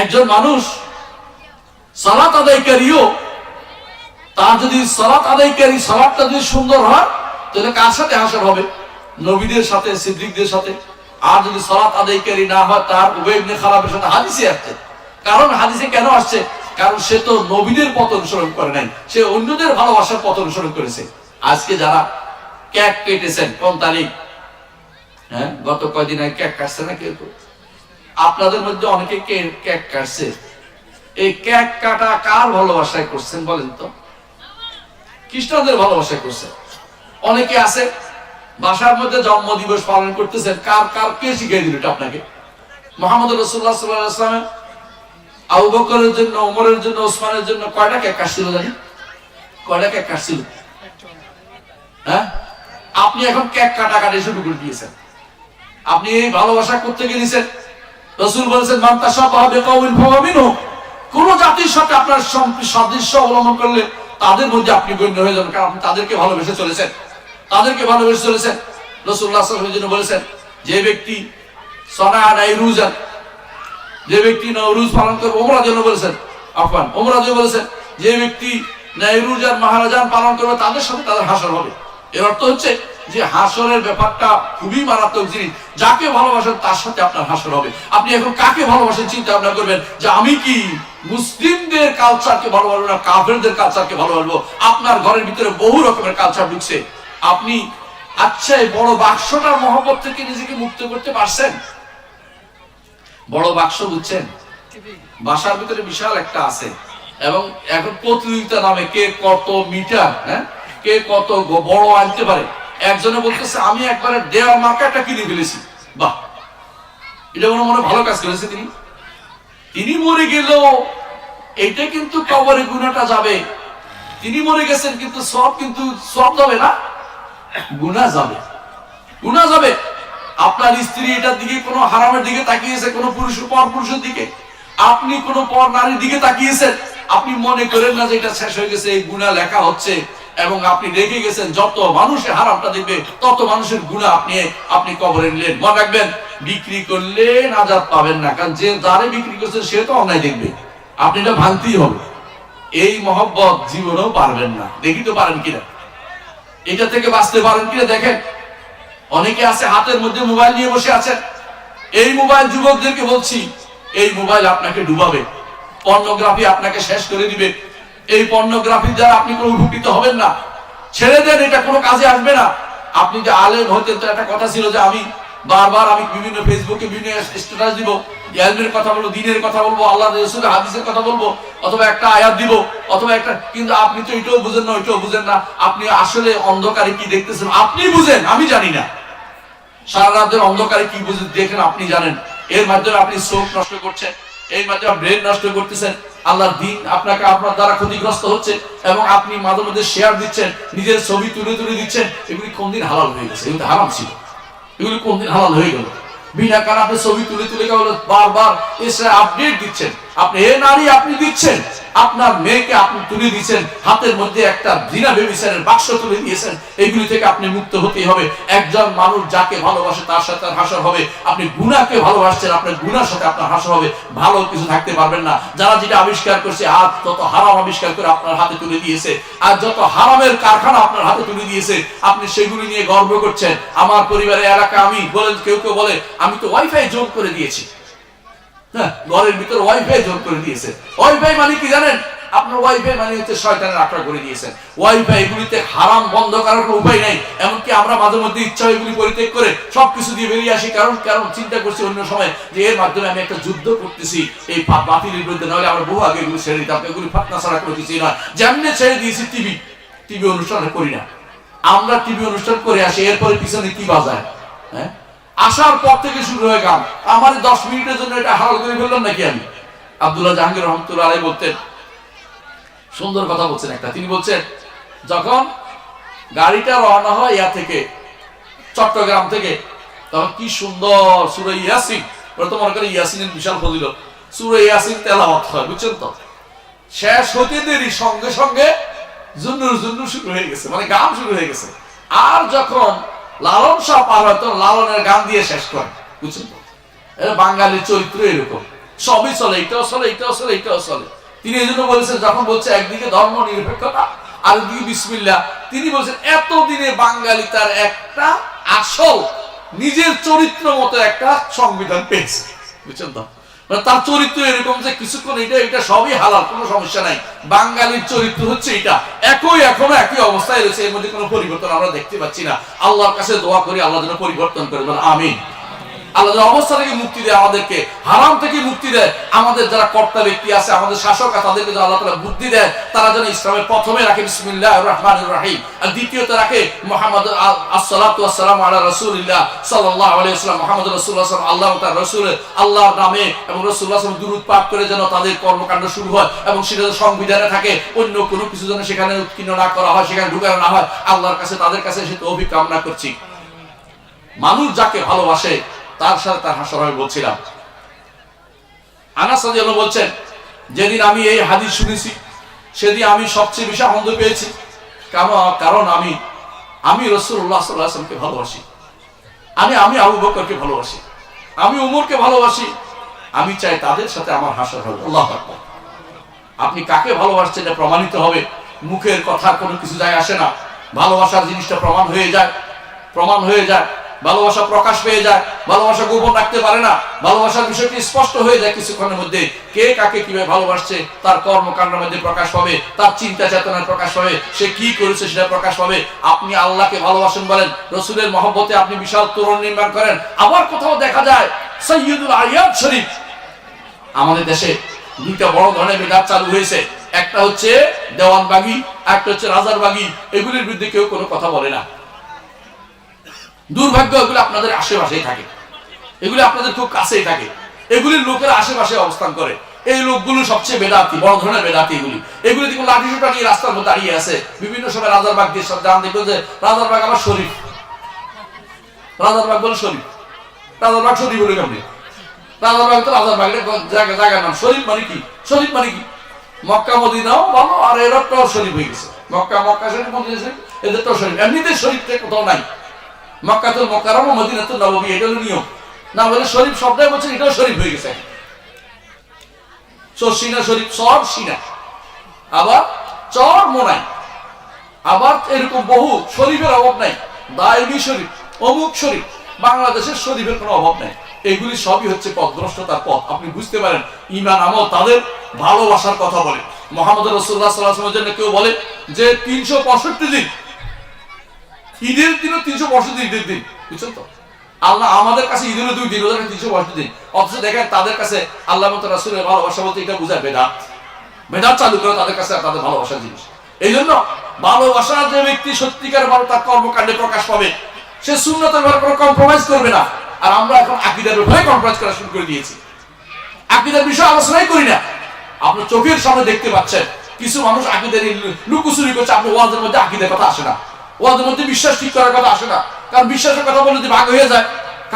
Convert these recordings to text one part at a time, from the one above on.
একজন মানুষ সালাত আদায়কারীও তার যদি সালাত আদায়কারী সালাদটা যদি সুন্দর হয়, তাহলে কার সাথে হাসর হবে? নবীদের সাথে, সিদ্দিকদের সাথে। আর যদি সালাত আদায়কারী না হয়, তার উবেবনে খারাপের সাথে হাদিসে আসছে। কারণ হাদিসে কেন আসছে? কারণ সে তো নবীদের পথ অনুসরণ করে নাই, সে অন্যদের ভালোবাসার পথ অনুসরণ করেছে। আজকে যারা ক্যাক কেটেছেন, কোন তারিখ? হ্যাঁ গত কয়দিন আগে ক্যাক কাটছে না কেউ? আপনাদের মধ্যে অনেকে কেক কাটছে? এই কেক কাটা কার ভালোবাসায় করছেন বলেন তো? খ্রিস্টানদের ভালোবাসায় করছেন অনেকে আছে, বাসার মধ্যে জন্ম দিবস পালন করতেছেন, কার কার কে শিখিয়ে দিল এটা আপনাকে? মোহাম্মদ রসুল্লাহ সাল্লাহ আবু বকরের জন্য ওমরের জন্য, ওসমানের জন্য কয়টা কেক কাটছিল জানি কয়টা কেক কাটছিল? হ্যাঁ? আপনি এখন কেক কাটা কাটাকাটি শুরু করে দিয়েছেন। আপনি এই ভালোবাসা করতে গিয়েছেন রসুল বলেছেন মান্তা সব হবে কবিন ভবিনু কোন জাতির সাথে আপনার সাদৃশ্য অবলম্বন করলে তাদের মধ্যে আপনি গণ্য হয়ে যাবেন, কারণ আপনি তাদেরকে ভালোবেসে চলেছেন। তাদেরকে ভালোবেসে চলেছেন। রসুল্লাহ জন্য বলেছেন, যে ব্যক্তি যে ব্যক্তি নৌরুজ পালন করবে ওমরার জন্য বলেছেন আফান ওমরাজ বলেছেন, যে ব্যক্তি নাইরুজ আর মহারাজান পালন করবে, তাদের সাথে তাদের হাসর হবে। এর অর্থ হচ্ছে যে হাসরের ব্যাপারটা খুবই মারাত্মক জিনিস। যাকে ভালোবাসেন তার সাথে আপনার হাসর হবে। আপনি এখন কাকে ভালোবাসেন চিন্তা ভাবনা করবেন যে আমি কি মুসলিমদের কালচারকে ভালোবাসবো না কাফেরদের কালচারকে ভালোবাসবো? আপনার ঘরের ভিতরে বহু রকমের কালচার ঢুকছে। আপনি আচ্ছা এই বড় বাক্সটার মহব্বত থেকে নিজেকে মুক্ত করতে পারছেন? বড় বাক্স বুঝছেন? বাসার ভিতরে বিশাল একটা আছে। এবং এখন প্রতিযোগিতা নামে কে কত মিটার হ্যাঁ? কে কত বড় আনতে পারে? একজনে বলতেছে, আমি একবারে দেওয়ার মার্কাটা কিনে ফেলেছি। বাহ! এটা মনে মনে ভালো কাজ করেছে তিনি। তিনি মরে গেলেও এটা কিন্তু কবরে গুণাটা যাবে। তিনি মরে গেছেন কিন্তু সব কিন্তু সব যাবে না গুণা যাবে। গুণা যাবে। আপনার স্ত্রী এটার দিকে কোনো হারামের দিকে তাকিয়েছে, কোনো পুরুষ, পর পুরুষের দিকে। আপনি কোনো পর নারীর দিকে তাকিয়েছেন, আপনি মনে করেন না যে এটা শেষ হয়ে গেছে, এই গুণা লেখা হচ্ছে। এবং আপনি রেখে গেছেন, যত মানুষের হারামটা দেখবে, তত মানুষের গুণা আপনি আপনি কবরে নিলেন। মনে রাখবেন, বিক্রি করলে নাজাত পাবেন না, কারণ যে যারে বিক্রি করছেন সে তো অন্যায় দেখবে। আপনি এটা ভাঙতেই হবে। এই মহব্বত জীবনেও পারবেন না। দেখি তো পারেন কিনা। এটা থেকে বাঁচতে পারেন কিনা দেখেন। অনেকে আছে, হাতের মধ্যে মোবাইল নিয়ে বসে আছেন। এই মোবাইল যুবকদেরকে বলছি, এই মোবাইল আপনাকে ডুবাবে। পর্নোগ্রাফি আপনাকে শেষ করে দিবে। এই পর্নোগ্রাফি দ্বারা আপনি কোনো উপকৃত হবেন না। ছেড়ে দেন, এটা কোনো কাজে আসবে না। আপনি যে আলেম হতেন তো একটা কথা ছিল যে আমি বারবার আমি বিভিন্ন ফেসবুকে বিভিন্ন স্ট্যাটাস দিব। ইয়ালমের কথা বলব, দিনের কথা বলব আল্লাহ রসুলের হাদিসের কথা বলব, অথবা একটা আয়াত দিব, অথবা একটা কিন্তু আপনি তো এটাও বুঝেন না, ওইটাও বুঝেন না। আপনি আসলে অন্ধকারে কি দেখতেছেন? আপনি বুঝেন, আমি জানি না। সারা রাতের অন্ধকারে কি বুঝে দেখেন, আপনি জানেন। এর মাধ্যমে আপনি চোখ নষ্ট করছেন, এর মাধ্যমে ব্রেন নষ্ট করতেছেন। আল্লাহর দিন আপনাকে আপনার দ্বারা ক্ষতিগ্রস্ত হচ্ছে এবং আপনি মাঝে মাঝে শেয়ার দিচ্ছেন, নিজের ছবি তুলে তুলে দিচ্ছেন, এগুলি কোন দিন হালাল হয়ে গেছে, এগুলি হারাম ছিল। এগুলি কোন দিন হালাল হয়ে গেল। বিনা কারণে ছবি তুলে তুলে গেল, বারবার এসে আপডেট দিচ্ছেন। আপনি এ নারী আপনি দিচ্ছেন। আপনার মেয়েকে আপনি তুলে দিচ্ছেন। হাতের মধ্যে একটা জিনা বেবিচারের বাক্স তুলে দিয়েছেন। এগুলি থেকে আপনি মুক্ত হতেই হবে। একজন মানুষ যাকে ভালোবাসে তার সাথে তার হাসর হবে। আপনি গুনাকে ভালোবাসছেন, আপনার গুনার সাথে আপনার হাসর হবে। ভালো কিছু থাকতে পারবেন না। যারা যেটা আবিষ্কার করছে, আজ যত হারাম আবিষ্কার করে আপনার হাতে তুলে দিয়েছে আর যত হারামের কারখানা আপনার হাতে তুলে দিয়েছে, আপনি সেগুলি নিয়ে গর্ব করছেন। আমার পরিবারের এলাকা আমি বলেন, কেউ কেউ বলে, আমি তো ওয়াইফাই যোগ করে দিয়েছি। ঘরের ভিতর ওয়াইফাই যোগ করে দিয়েছে। ওয়াইফাই মানে কি জানেন? আপনার ওয়াইফাই মানে হচ্ছে শয়তানের আটকা করে দিয়েছেন। ওয়াইফাই এগুলিতে হারাম, বন্ধ করার কোনো উপায় নাই। এমনকি আমরা মাঝে মধ্যে ইচ্ছা এগুলি পরিত্যাগ করে সবকিছু দিয়ে বেরিয়ে আসি। কারণ কারণ চিন্তা করছি অন্য সময় যে এর মাধ্যমে আমি একটা যুদ্ধ করতেছি। এই বাতিলের বিরুদ্ধে, নাহলে আমরা বহু আগে এগুলি ছেড়ে দিতাম। এগুলি ফাতনা ছাড়া করে দিচ্ছি না যেমনি ছেড়ে দিয়েছি টিভি টিভি অনুষ্ঠান করি না। আমরা টিভি অনুষ্ঠান করে আসি, এরপরে পিছনে কি বাজায়? হ্যাঁ? আসার পর থেকে শুরু হয়ে গান আমার দশ মিনিটের জন্য এটা হারাল করে ফেললাম নাকি আমি? আব্দুল্লাহ জাহাঙ্গীর রহমতুল্লাহ আলাই বলতেন, সুন্দর কথা বলছেন একটা। তিনি বলছেন, যখন গাড়িটা রওনা হয় ইয়া থেকে, চট্টগ্রাম থেকে, তখন কি সুন্দর সুরে ইয়াসিন। ওরা তো মনে করে ইয়াসিনের বিশাল ফজিল সুরে ইয়াসিন তেলাওয়াত হয়, বুঝছেন তো? শেষ হতে দেরি, সঙ্গে সঙ্গে জুন্নুর জুন্নুর শুরু হয়ে গেছে মানে গান শুরু হয়ে গেছে। আর যখন লালন শাহ পার হয় তখন লালনের গান দিয়ে শেষ করে, বুঝছেন বাঙালির চরিত্র এরকম। সবই চলে, এটাও চলে এটাও চলে এটাও চলে। তিনি এই জন্য বলেছেন, যখন বলছে একদিকে ধর্ম নিরপেক্ষতা আর একদিকে বিসমিল্লা তিনি বলছেন, এতদিনে বাঙালি তার একটা আসল, নিজের চরিত্র মতো একটা সংবিধান পেয়েছে। বুঝছেন তো? তার চরিত্র এরকম যে কিছুক্ষণ এটা এটা সবই হালাল, কোনো সমস্যা নাই। বাঙালির চরিত্র হচ্ছে এটা একই, এখনও একই অবস্থায় রয়েছে, এর মধ্যে কোনো পরিবর্তন আমরা দেখতে পাচ্ছি না। আল্লাহর কাছে দোয়া করি, আল্লাহ যেন পরিবর্তন করে বলে, আমিন। আল্লাহ অবস্থা থেকে মুক্তি দেয় আমাদেরকে, হারাম থেকে মুক্তি দেয়, আমাদের যারা কর্তা ব্যক্তি আছে, আমাদের শাসক তাদেরকে আল্লাহ তালা বুদ্ধি দেয়, তারা যেন ইসলামের প্রথমে রাখে বিসমিল্লাহ রহমান রাহিম, আর দ্বিতীয়ত রাখে, মোহাম্মদ আসসালাম আলা রাসূলিল্লাহ আলাইহি ওয়াসাল্লাম, মুহাম্মদ রাসূলুল্লাহ সাল্লাল্লাহু আল্লাহ তার রাসূল, আল্লাহর নামে, এবং রাসূলুল্লাহ সাল্লাল্লাহু দুরূদ পাঠ করে যেন তাদের কর্মকাণ্ড শুরু হয়, এবং সেটা সংবিধানে থাকে, অন্য কোনো কিছু যেন সেখানে উৎকীর্ণ না করা হয়, সেখানে ঢুকানো না হয়, আল্লাহর কাছে, তাদের কাছে সে তৌফিক কামনা করছি। মানুষ যাকে ভালোবাসে তার সাথে তার হাসর হবে বলছিলাম। আনাস বলছেন, যেদিন আমি এই হাদিস শুনেছি, সেদিন আমি সবচেয়ে বেশি আনন্দ পেয়েছি। কারণ আমি আমি রসুল্লাহ সাল্লাহ আসলামকে ভালোবাসি। আমি আমি আবু বকরকে ভালোবাসি। আমি উমরকে ভালোবাসি। আমি চাই তাদের সাথে আমার হাসর হবে আল্লাহ আপনি কাকে ভালোবাসছেন প্রমাণিত হবে। মুখের কথা কোনো কিছু যায় আসে না। ভালোবাসার জিনিসটা প্রমাণ হয়ে যায়। প্রমাণ হয়ে যায়। ভালোবাসা প্রকাশ পেয়ে যায়, ভালোবাসা গোপন রাখতে পারে না, ভালোবাসার বিষয়টি স্পষ্ট হয়ে যায় কিছুক্ষণের মধ্যে। কে কাকে কীভাবে ভালোবাসছে, তার কর্মকাণ্ডের মধ্যে প্রকাশ পাবে, তার চিন্তা চেতনার প্রকাশ পাবে, সে কি করেছে সেটা প্রকাশ পাবে। আপনি আল্লাহকে ভালোবাসেন বলেন, রসুলের মহব্বতে আপনি বিশাল তোরণ নির্মাণ করেন, আবার কোথাও দেখা যায়, সৈয়দুল আয়াত শরীফ। আমাদের দেশে দুইটা বড় ধরনের বেদাত চালু হয়েছে। একটা হচ্ছে দেওয়ানবাগি, একটা হচ্ছে রাজারবাগি। এগুলির বিরুদ্ধে কেউ কোনো কথা বলে না। দুর্ভাগ্য এগুলো আপনাদের আশেপাশেই থাকে। এগুলো আপনাদের খুব কাছেই থাকে। এগুলির লোকেরা আশেপাশে অবস্থান করে। এই লোকগুলো সবচেয়ে বেদাতি, বড় ধরনের বেদাতি এগুলি। এগুলি দেখুন, লাঠি সোটা নিয়ে রাস্তার মধ্যে দাঁড়িয়ে আছে। বিভিন্ন সময় রাজারবাগ দিয়ে সব জান দেখবেন যে রাজারবাগ আবার শরীফ। রাজারবাগ বলে শরীফ। রাজারবাগ শরীফ বলে কেমনি? রাজারবাগ তো রাজারবাগের জায়গা জায়গার নাম। শরীফ মানে কি? শরীফ মানে কি? মক্কা, মদিনাও ভালো, আর এরটাও শরীফ হয়ে গেছে। মক্কা মক্কা শরীফ, মদিনা শরীফ এদেরটাও শরীফ। এমনিতে শরীফটা কোথাও নাই। মক্কাতুল মোকাররম ও মদিনাতুল নববী এটা হলো নিয়ম। না বলে শরীফ শব্দই বলছে এটাও শরীফ হয়ে গেছে। শরীফ চর সিনা। আবার চর মোনাই। আবার এরকম বহু শরীফের অভাব নাই। দায়বী শরীফ, অমুক শরীফ, বাংলাদেশের শরীফের কোনো অভাব নাই। এগুলি সবই হচ্ছে পথভ্রষ্টতার পথ। আপনি বুঝতে পারেন ইমান আমল তাদের ভালোবাসার কথা বলে। মোহাম্মদ রসুল্লাহ সাল্লাহামের জন্য কেউ বলে যে, তিনশো পঁয়ষট্টি দিন ঈদের দিনও তিনশো পঁয়ষট্টি ঈদের দিন বুঝছেন তো? আল্লাহ আমাদের কাছে ঈদের দুই দিন, ওদের তিনশো পঁয়ষট্টি দিন। অথচ দেখেন, তাদের কাছে আল্লাহ মতো রাসুলের ভালোবাসা বলতে এটা বোঝায় বেদাত। বেদাত চালু করে তাদের কাছে তাদের ভালোবাসার জিনিস। এই জন্য ভালোবাসার যে ব্যক্তি সত্যিকার ভালো, তার কর্মকাণ্ডে প্রকাশ পাবে। সে শূন্যতের ব্যাপারে কোনো কম্প্রোমাইজ করবে না। আর আমরা এখন আকিদার ব্যাপারে কম্প্রোমাইজ করা শুরু করে দিয়েছি। আকিদার বিষয়ে আলোচনাই করি না। আপনার চোখের সামনে দেখতে পাচ্ছেন, কিছু মানুষ আকিদের লুকুচুরি করছে, আপনার ওয়াজের মধ্যে আকিদের কথা আসে না। ওয়াজের মধ্যে বিশ্বাস ঠিক করার কথা আসে না। কারণ বিশ্বাসের কথা বলে যদি ভাগ হয়ে যায়,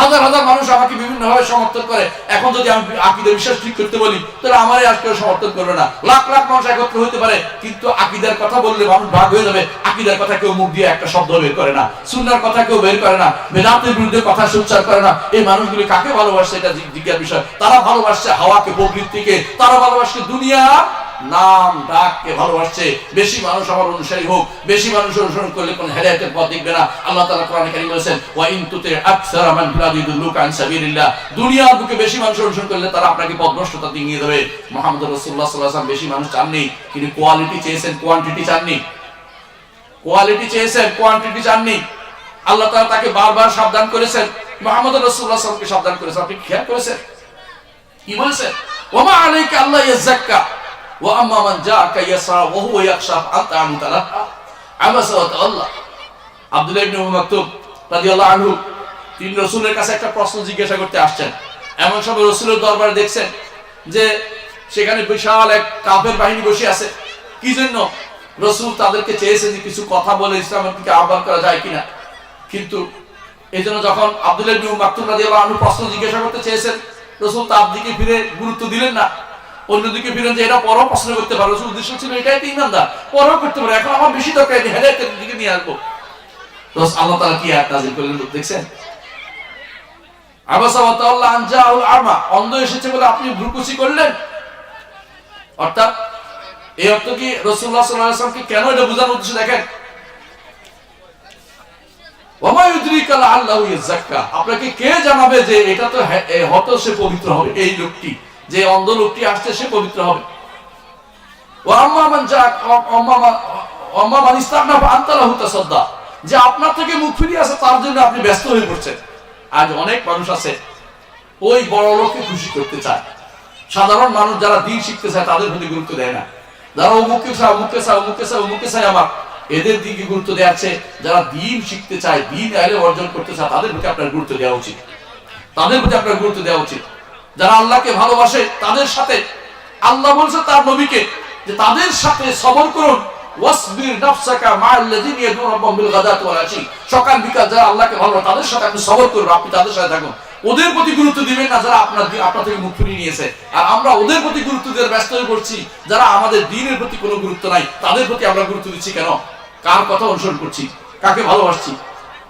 হাজার হাজার মানুষ আমাকে বিভিন্ন ভাবে সমর্থন করে। এখন যদি আমি আকিদের বিশ্বাস ঠিক করতে বলি, তাহলে আমারই আজকে সমর্থন করবে না। লাখ লাখ মানুষ একত্র হতে পারে, কিন্তু আকিদার কথা বললে মানুষ ভাগ হয়ে যাবে। আকিদার কথা কেউ মুখ দিয়ে একটা শব্দ বের করে না। সুন্নার কথা কেউ বের করে না। বেদান্তের বিরুদ্ধে কথা সুচ্চার করে না। এই মানুষগুলি কাকে ভালোবাসছে এটা জিজ্ঞার বিষয়। তারা ভালোবাসছে হাওয়াকে প্রবৃত্তিকে তারা ভালোবাসছে দুনিয়া নাম, ডাককে ভালোবাসছে। বেশি মানুষ আমার অনুসারী হোক, বেশি মানুষ অনুসরণ করলে কোন হেদায়েতের পথ দেখবে না। আল্লাহ তাআলা কোরআনে কারীম বলেছেন, ওয়া ইন তুতি আকসারা মান ফিল আরদি ইউদিল্লুকা আন সাবিলিল্লাহ। দুনিয়ার বুকে বেশি মানুষ অনুসরণ করলে তারা আপনাকে পথভ্রষ্টতা দিয়ে দেবে। মুহাম্মদ রাসূলুল্লাহ সাল্লাল্লাহু বেশি মানুষ চাননি। তিনি কোয়ালিটি চেয়েছেন কোয়ান্টিটি চাননি। কোয়ালিটি চেয়েছেন কোয়ান্টিটি চাননি। আল্লাহ তাআলা তাকে বারবার সাবধান করেছেন। মুহাম্মদ রাসূলুল্লাহ সাল্লাল্লাহু সাবধান করেছেন আপনি খেয়াল করেছেন? কি বলেছেন? ওমা আলাইকা আল্লাহ ইয়াযাক্কা। واما من جاءك يسعى وهو يخشى انت عنك لها عبس وتولى আব্দুল্লাহ ইবনে উম মাকতুম রাদিয়াল্লাহু আনহু তিনি রাসূলের কাছে একটা প্রশ্ন জিজ্ঞাসা করতে আসছেন এমন সময় রাসূলের দরবারে দেখছেন যে সেখানে বিশাল এক কাফের বাহিনী বসে আছে কি জন্য রসুল তাদেরকে চেয়েছেন যে কিছু কথা বলে ইসলামের দিকে আহ্বান করা যায় কিনা কিন্তু এই জন্য যখন আব্দুল্লাহ ইবনে উম মাকতুম রাদিয়াল্লাহু আনহু প্রশ্ন জিজ্ঞাসা করতে চেয়েছেন রসুল তার দিকে ফিরে গুরুত্ব দিলেন না অন্যদিকে ফিরেন যে এটা পরও প্রশ্ন করতে পারো উদ্দেশ্য ছিল এটাই তো ইমানদার। পরও করতে পারো, এখন আমার বেশি দরকার হেদায়তের দিকে নিয়ে আসব। আল্লাহ তালা কি আয়াত নাজিল করলেন দেখছেন? আমা, অন্ধ এসেছে বলে আপনি ভ্রুকুচি করলেন? অর্থাৎ, এই অর্থ কি আলাইহি ওয়াসাল্লামকে কেন এটা বোঝানোর উদ্দেশ্যে দেখেন? আপনাকে কে জানাবে যে এটা তো হত সে পবিত্র হবে এই লোকটি? যে অন্ধ লোকটি আসছে, সে পবিত্র হবে। যে আপনার থেকে মুখ ফিরিয়ে আছে তার জন্য আপনি ব্যস্ত হয়ে পড়ছেন। আজ অনেক মানুষ আছে, ওই বড় লোককে খুশি করতে চায়। সাধারণ মানুষ যারা দিন শিখতে চায়, তাদের প্রতি গুরুত্ব দেয় না। যারা অমুককে চায় অমুককে চায় অমুককে চায় অমুককে চায় আমার, এদের দিকে গুরুত্ব দেওয়া আছে। যারা দিন শিখতে চায়, দিন আইলে অর্জন করতে চায়, তাদের প্রতি আপনার গুরুত্ব দেওয়া উচিত। তাদের প্রতি আপনার গুরুত্ব দেওয়া উচিত। যারা আল্লাহকে ভালোবাসে, তাদের সাথে আল্লাহ বলছে তার নবীকে যে তাদের সাথে সবর করুন। মুখ নিয়েছে। আর আমরা ওদের প্রতি গুরুত্ব দিয়ে যারা আমাদের দিনের প্রতি কোনো গুরুত্ব নাই, তাদের প্রতি আমরা গুরুত্ব দিচ্ছি কেন? কার কথা অনুসরণ করছি? কাকে ভালোবাসছি?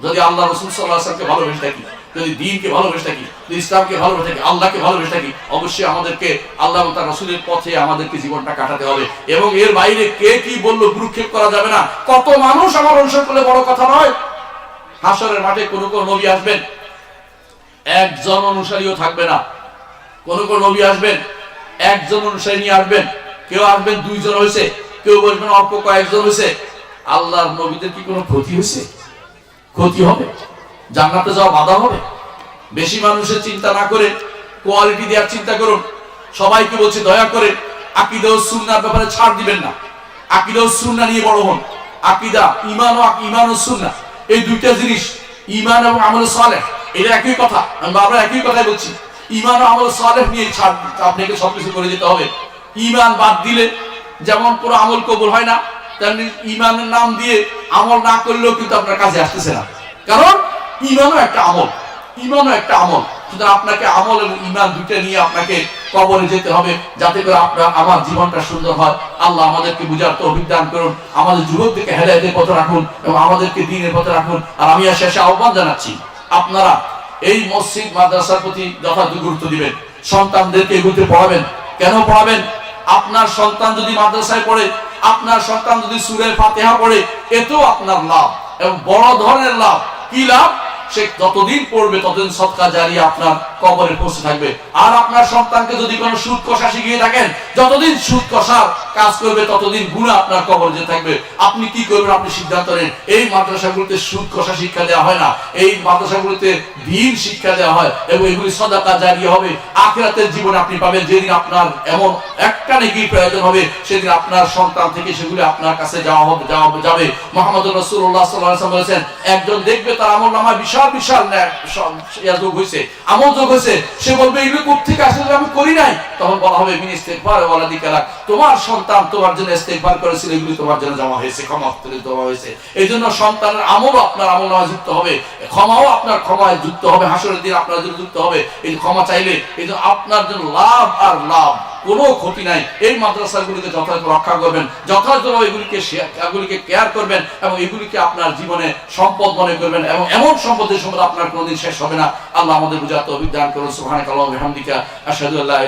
যদি আল্লাহ রসুল সাল্লাহ ভালোবেসে থাকি। যদি দিনকে ভালোবেসে থাকি, যদি ইসলামকে ভালোবেসে থাকি, আল্লাহকে ভালোবেসে থাকি, অবশ্যই আমাদেরকে আল্লাহ তার রসুলের পথে আমাদেরকে জীবনটা কাটাতে হবে। এবং এর বাইরে কে কি বলল ভ্রুক্ষেপ করা যাবে না? কত মানুষ আমার অনুসরণ করলে বড় কথা নয়। হাসরের মাঠে নবী আসবেন। একজন অনুসারীও থাকবে না। কোন কোন নবী আসবেন। একজন অনুসারী নিয়ে আসবেন। কেউ আসবেন, দুইজন হয়েছে। কেউ বলবেন অল্প কয়েকজন হয়েছে। আল্লাহর নবীদের কি কোনো ক্ষতি হয়েছে? ক্ষতি হবে? জান্নাতে যাওয়া বাধা হবে? বেশি মানুষের চিন্তা না করে কোয়ালিটি দেওয়ার চিন্তা করুন। সবাইকে বলছি, দয়া করে আকিদা ও সুন্নার ব্যাপারে ছাড় দিবেন না। আকিদা ও সুন্না নিয়ে বড় হন। আকিদা ইমান ও ইমান ও সুন্না, এই দুইটা জিনিস ইমান এবং আমল সালেহ, এটা একই কথা। আমি বারবার একই কথাই বলছি ইমান ও আমল সালেহ নিয়ে ছাড় আপনাকে সবকিছু করে যেতে হবে। ইমান বাদ দিলে যেমন কোনো আমল কবুল হয় না, তেমনি ইমানের নাম দিয়ে আমল না করলেও কিন্তু আপনার কাজে আসতেছে না। কারণ ইমানও একটা আমল, ইমানও একটা আমল। সুতরাং আপনাকে আমল এবং ইমান দুইটা নিয়ে আপনাকে কবরে যেতে হবে, যাতে করে আপনার আমার জীবনটা সুন্দর হয়। আল্লাহ আমাদেরকে বুঝার তো অভিজ্ঞান করুন, আমাদের যুবকদেরকে হেদায়তের পথে রাখুন এবং আমাদেরকে দিনের পথে রাখুন। আর আমি আর শেষে আহ্বান জানাচ্ছি, আপনারা এই মসজিদ, মাদ্রাসার প্রতি যথাযথ গুরুত্ব দিবেন, সন্তানদেরকে এগুলোতে পড়াবেন। কেন পড়াবেন? আপনার সন্তান যদি মাদ্রাসায় পড়ে, আপনার সন্তান যদি সুরে ফাতেহা পড়ে, এতেও আপনার লাভ এবং বড় ধরনের লাভ। কি লাভ? সে যতদিন পড়বে ততদিন সৎকা জারি আপনার কবরে পৌঁছে থাকবে। আর আপনার সন্তানকে যদি কোনো সুদ কষা শিখিয়ে থাকেন, যতদিন সুদ কষার কাজ করবে, ততদিন গুণা আপনার কবরে যে থাকবে। আপনি কি করবেন? আপনি সিদ্ধান্ত নেন। এই মাদ্রাসাগুলোতে সুদ কষা শিক্ষা দেওয়া হয় না। এই মাদ্রাসাগুলোতে দিন শিক্ষা দেওয়া হয় এবং এগুলি সদাকা জারি হবে। আখিরাতের জীবনে আপনি পাবেন। যেদিন আপনার এমন একটা নেকি প্রয়োজন হবে, সেদিন আপনার সন্তান থেকে সেগুলি আপনার কাছে যাওয়া হবে, যাওয়া যাবে। মোহাম্মদ রসুল্লাহ সাল্লাহ বলেছেন, একজন দেখবে তার আমল নামা বিশাল বিশাল যোগ হয়েছে আমল যোগ হয়েছে সে বলবে, এগুলো কোথেকে আসলে আমি করি নাই? তখন বলা হবে মিনি ইস্তেগফার ওয়ালা দিকালা তোমার সন্তান তোমার জন্য ইস্তেকবার করেছিল, এগুলি তোমার জন্য জমা হয়েছে, ক্ষমা জমা হয়েছে। এই জন্য সন্তানের আমলও আপনার আমল নামায় যুক্ত হবে। ক্ষমাও আপনার ক্ষমায় যুক্ত হবে। হাসরের দিন আপনার জন্য যুক্ত হবে। এই ক্ষমা চাইলে, এই আপনার জন্য লাভ আর লাভ। কোনো ক্ষতি নাই। এই মাদ্রাসাগুলিকে যথাযথ রক্ষা করবেন যথাযথভাবে এগুলিকে এগুলিকে কেয়ার করবেন এবং এগুলিকে আপনার জীবনে সম্পদ মনে করবেন এবং এমন সম্পদের সম্পদ আপনার কোনোদিন শেষ হবে না। আল্লাহ আমাদের বুঝাতে অভিজ্ঞান করুন। সুহানে কালাম হামদিকা আসাদুল্লাহ